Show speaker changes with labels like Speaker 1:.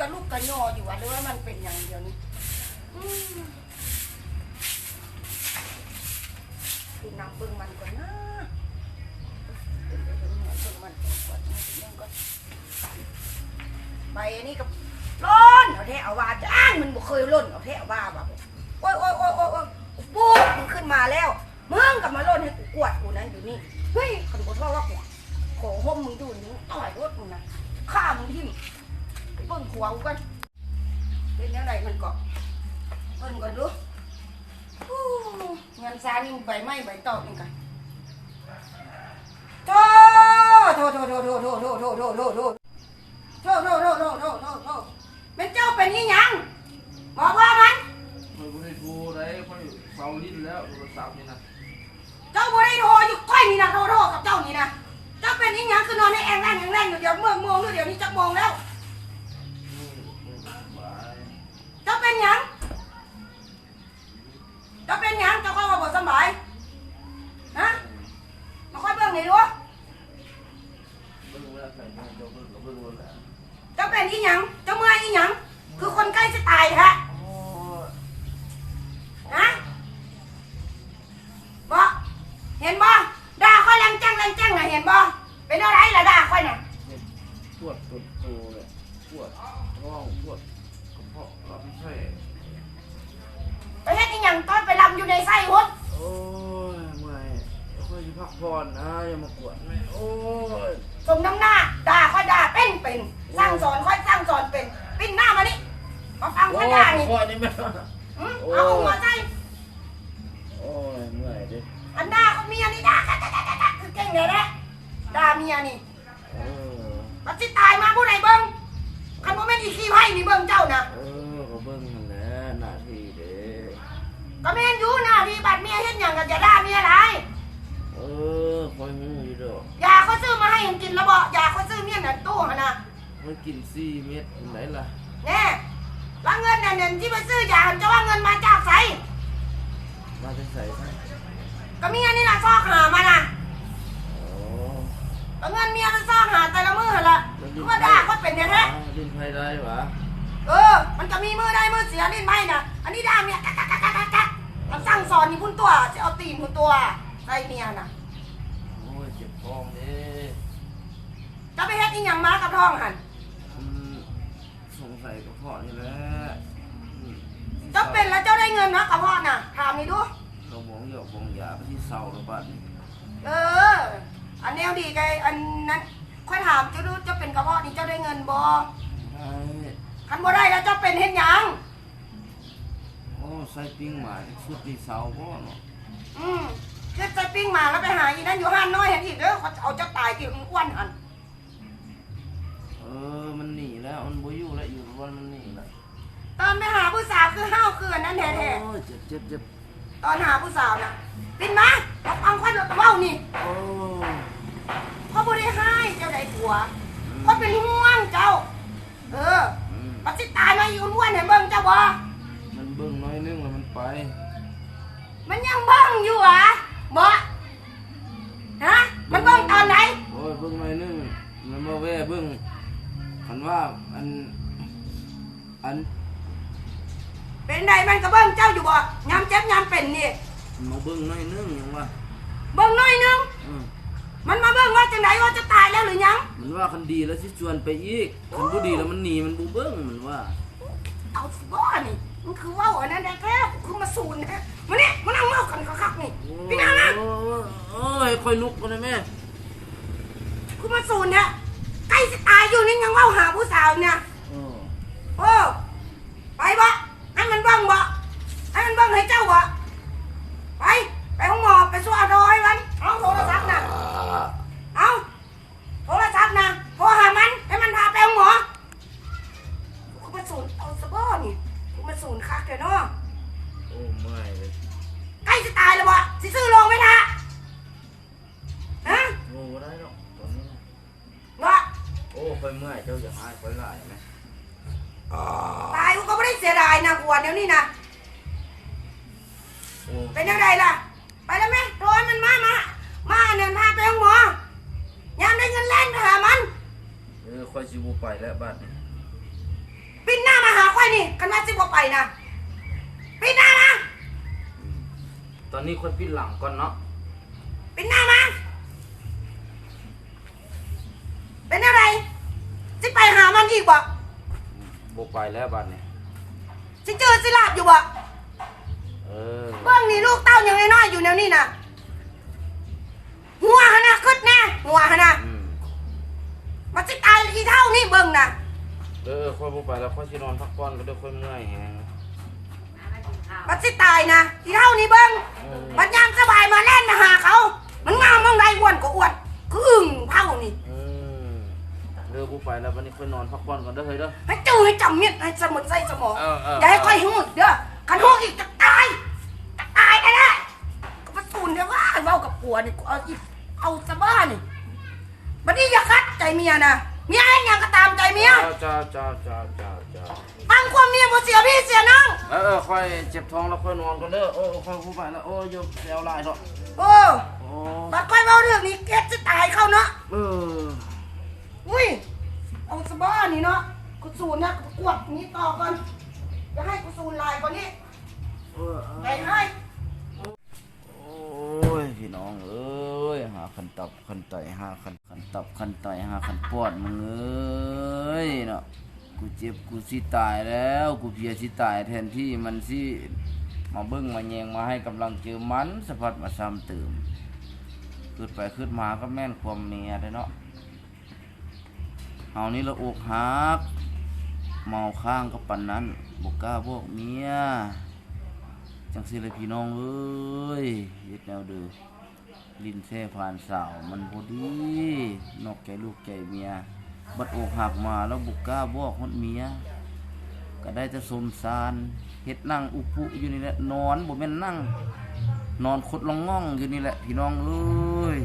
Speaker 1: กระลุกกระยออยู่อะหรือว่ามันเป็นอย่างเดียวนี้ที่น้ำเบิ่งมันก่อนนะเบิ่งมันก่อนเบิ่งก่อนใบอันนี้ก็ร้ ไปเบิ่งหัวกูกันเป็นยังไงมันก็เบิ่งก่อนดูอู้งานซา
Speaker 2: เบิ่งแล้วใส่เงินเจ้าเบิ่งก็เบิ่งแล้วแหละ
Speaker 1: เจ้าเป็นอีหยัง เจ้าเมื่อยอีหยัง คือคนใกล้จะตายฮะ
Speaker 2: โอ้ย
Speaker 1: ฮะบ่เห็นบ่ด่าค่อยแรงแจ้งแรงแจ้งน่ะเห็นบ่เป็นอะไรล่ะด่าค่อยน่ะ
Speaker 2: ปวดปวดตัวเลยปวดท้องปวดกระเพาะลำไส้
Speaker 1: ไปเฮ็ดอีหยังตอนไปลำอยู่ในไส้หด
Speaker 2: โอ้ยเมื่อยค่อยสิ พักผ่อนนะอย่ามากวดแม่โอ้ย
Speaker 1: สมน้ำหน้าด่าค่อยด่าเป็นเป็นสร้างสอนค่อยสร้างสอนเป็นปิ้นหน้ามานี่มาฟัง
Speaker 2: โอ้
Speaker 1: ค่อยยด่านี่
Speaker 2: ขอนี่แม่
Speaker 1: หืมเอาหัวใจ
Speaker 2: โอ้ยเมื่อยดิ
Speaker 1: อันด่าเขาเมียนี่ด่าด่าด่าด่าด่าคือเก่งเลยนะด่าเมียนี่
Speaker 2: เออ
Speaker 1: มันสิตายมาผู้ใดเบิ่งคันบ่แม่นอีขี้ไผ่นี่เบิ่งเจ้านะ
Speaker 2: เออก็เบิ่งนั่นแหละหน้าที่เด้
Speaker 1: ก็แม่นอยู่หน้าที่บัดเมียเฮ็ดหยังก็จะด่าเมียหลาย
Speaker 2: เออ คอยหูอยู่ดอก
Speaker 1: ยาเขาซื้อมาให้ยังกินแล้วบ่ยาเขาซื้อเมียน่ะตู้หั่นน่ะ
Speaker 2: มันกินสี่เม็ดไหนล่ะ
Speaker 1: แน่แล้วเงินน่ะเนี่ยที่ไปซื้อยาหั่นจะว่าเงินมาจากไส
Speaker 2: มาจะใส่ซะ
Speaker 1: ก็เมียนี่ล่ะซอกหามาน่ะ
Speaker 2: โอ้
Speaker 1: ก็เงินเมียมันซอกหาแต่ละมื้อหั่นล่ะคือว่าด่าเขาเป็นแท้
Speaker 2: อ้าวดินไฟได้หวะ
Speaker 1: ๆเออ มันก็มีมื้อได้มื้อเสียลิ้นไม้น่ะ อันนี้ด่าเมียกักกักกักกักกักมันสั่งสอนนี่พุ่นตัวจะเอาตีนพุ่นตัวใส่เมียน่ะ
Speaker 2: โอ้ยเจ็บ ท้องเด้
Speaker 1: จะไปเฮ็ดอีหยังมากับท้องหั่น
Speaker 2: อืมสงสัยกระเพาะนี่แหละอืม
Speaker 1: เจ้าเป็นแล้วเจ้าได้เงินมากระเพาะน่ะ ถามนี่ดู
Speaker 2: เราหมองหยอกหมองยาไปที่เสาระบาดนี่
Speaker 1: เออ อันแนวดีไงอันนั้น ค่อยถามเจ้าดูเจ้าเป็นกระเพาะนี่เจ้าได้เงินบ่
Speaker 2: ไอ้
Speaker 1: คันบ่ได้แล้วเจ้าเป็นเฮ็ดหยัง
Speaker 2: โอ้ใส่ปิ้งหมาที่สุดที่เสาบ่เนาะ
Speaker 1: อืม เฮ็ดใส่ปิ้งมาแล้วไปหาอีนั่นอยู่ห้านน้อยเห็นอีกเด้อเขาจะเอาเจ้าตายที่อ้วนหัน
Speaker 2: เออ มันหนีแล้ว มันบ่อยู่แล้วอยู่วันมันหนีแล้ว
Speaker 1: ตอนไปหาผู้สาวคือห้าวคืออันนั้นแท้
Speaker 2: โอ้ยเจ็บเจ็บเจ็บ
Speaker 1: ๆตอนหาผู้สาวน่ะปินมาเอาฟังค่อยเว้านี่
Speaker 2: โอ้
Speaker 1: พ่อบ่ได้ให้เจ้าได้ผัวพ่อเป็นห่วงเจ้า เออ
Speaker 2: อืม
Speaker 1: ปัจจิตายมาอยู่อ้วนๆให้เบิ่งเจ้าบ่
Speaker 2: มันเบิ่งน้อยนึงแล้วมันไป
Speaker 1: มันยังเบิ่งอยู่หรอ บ่ฮะมันเบิ่งตอนไหน
Speaker 2: โอ้ยเบิ่งหน่อยนึงมันมาแว่เบิ่งคันว่าอันอัน
Speaker 1: เป็นไดมันก็เบิ่งเจ้าอยู่บ่ยามเจ็บยามเป็นนี่
Speaker 2: มาเบิ่งหน่อยนึงหยังว่า
Speaker 1: เบิ่งหน่อยนึง
Speaker 2: เออ
Speaker 1: มันมาเบิ่งว่าจังไดว่าจะตายแล้วหรือยัง
Speaker 2: มันว่าคันดีแล้วสิชวนไปอีกคันบ่ดีแล้วมันหนีมันบ่เบิ่งมันว่า
Speaker 1: เอาสิบ่นี่มันคือเว้าอันนั้นแท้ๆคือมาสูนนะ มานี่มานั่งเมากันคักๆนี่พี่นางนะ
Speaker 2: โอ้ยโอ้ยค่อยลุกก่อนนะแม่
Speaker 1: คือมาสูนเนี่ยใกล้สิตายอยู่นี่ยังเว้าหาผู้สาวเนี่ย
Speaker 2: โอ้
Speaker 1: โอ้ไปบ่ให้มันเบิ่งบ่ให้มันเบิ่งให้เจ้าบ่ะโอ้บ่
Speaker 2: ได้หรอกตอนนี้
Speaker 1: เนาะ
Speaker 2: โอ้ค่อยเมื่อยเจ้าอย่าหายค่อยหลายไหม
Speaker 1: ตายกูก็ไม่ได้เสียดายนะกวนเดี๋ยวนี้นะ
Speaker 2: โอ้
Speaker 1: เป็นยังไงล่ะ ไปแล้วไหมโทรให้มันมามา มาเนี่ยพาไปห้องหมอยามได้เงินแล่นไปหามัน
Speaker 2: เออค่อยสิบ่ไปแล้วบัดนี้
Speaker 1: มอยนี่กันว่าสิบ่ไปนะปิดหน้ามา
Speaker 2: ตอนนี้คนปิดหลังก่อนเนาะ
Speaker 1: ปิดหน้ามาเป็นอะไรสิไปหา มันอีกบ่
Speaker 2: บ่ไปแล้วบัดนี้
Speaker 1: สิเจอสิลาบอยู่บ่
Speaker 2: เออ
Speaker 1: เบื้องนี่ลูกเต้ายังน้อยๆอยู่แนวนี้น่ะหัวหนนะขึ้นแน่หัวหนนะ
Speaker 2: อืม
Speaker 1: มันสิตายกี่เท่านี่เบิ่งน่ะ
Speaker 2: เออค่อยบ่ไปแล้วค่อยสินอนพักผ่อนก็เด้อค่อยเมื่อยแฮง
Speaker 1: มันสิตายนะกี่เท่านี่เบิ่ง
Speaker 2: เออ
Speaker 1: มันยามสบายมาเล่นมาหาเขา มันงามมองใดอ้วนก็อ้วนคืออึ่งเท่านี่
Speaker 2: เออ เด้อบ่ไปแล้ววันนี้ค่อยนอนพักผ่อนก่อนเด้อเฮ้ยเด้อ
Speaker 1: ให้จูให้จำเม็ดให้สมุนใส่สมอง
Speaker 2: เออเออ
Speaker 1: อย่าให้ค่อยหูดเด้อคันหูอีกจะตายจะตายแน่ๆก็มาสูนเดี๋ยวว่าเว้ากับผัวนี่กูเอาอีกเอาซะบ้านี่บัดนี้อย่าคัดใจเมียนะเมียให้หยังก็ตามใจเมีย
Speaker 2: จ้าจ้าจ้าจ้าจ้า
Speaker 1: ฟังความเมียบ่เสียพี่เสียน้อง
Speaker 2: เออเออค่อยเจ็บท้องแล้วค่อยนอนก่อนเด้อ โอ้ค่อยบ่ไปแล้วโอ้ยอยู่แล้วหลายเนาะ
Speaker 1: โอ้
Speaker 2: โอ้
Speaker 1: บัดค่อยเว้าเรื่องนี้เก็ดสิตายเข้าเนาะ
Speaker 2: เออ
Speaker 1: อุ้ย เอาสบ้านี่เนาะกูสูนนะกูกวดนี้ต่อก่อนอย่าให้กูสูนลายกว่านี้ไปให้
Speaker 2: โอ้ยพี่น้องเอ้ยหาคันตับคันไตหาคันคันตับคันไตหาคันปอดมึงเอ้ยเนาะกูเจ็บกูสิตายแล้ว กูเพียสิตายแทนที่มันสิมาเบิ่งมาแยงมาให้กำลังเจอมันสะพัดมาซ้ำเติมขึ้นไปขึ้นมาก็แม่นความเมียได้เนาะ เฮานี่ละอกหัก เมาข้างก็ปันนั้นบกกล้าบอกเมีย จังสิเลยพี่น้องเอ้ยเฮ็ดแนวเดือลินแท่ผ่านสาวมันพอดี นอกใจลูกใจเมีย บัดอกหักมาแล้วบุกกล้าบอกฮอดเมีย ก็ได้แต่สมสารเฮ็ดนั่งอุปุอยู่นี่แหละนอนบ่แม่นนั่ง นอนคดลองง่องอยู่นี่แหละพี่น้องเอ้ย